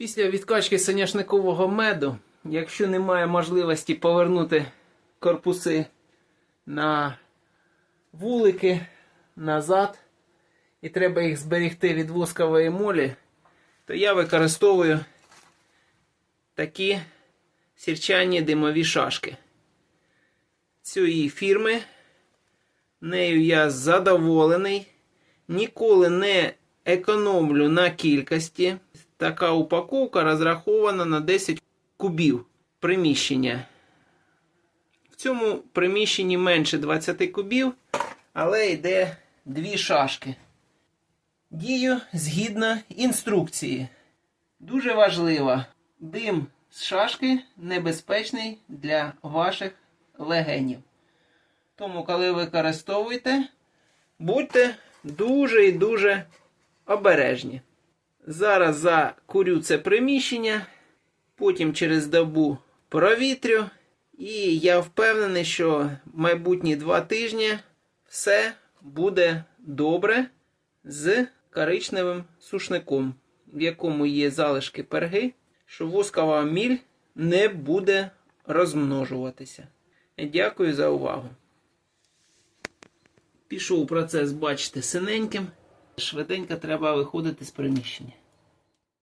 Після відкачки соняшникового меду, якщо немає можливості повернути корпуси на вулики назад, і треба їх зберегти від воскової молі, то я використовую такі сірчані димові шашки. Цієї фірми. Нею я задоволений. Ніколи не економлю на кількості. Така упаковка розрахована на 10 кубів приміщення. В цьому приміщенні менше 20 кубів, але йде дві шашки. Дію згідно інструкції. Дуже важливо, дим з шашки небезпечний для ваших легенів. Тому, коли використовуєте, будьте дуже і дуже обережні. Зараз закурю це приміщення, потім через добу провітрю, і я впевнений, що майбутні два тижні все буде добре з коричневим сушником, в якому є залишки перги, що воскова міль не буде розмножуватися. Дякую за увагу. Пішов процес, бачите, синеньким. Швиденько треба виходити з приміщення.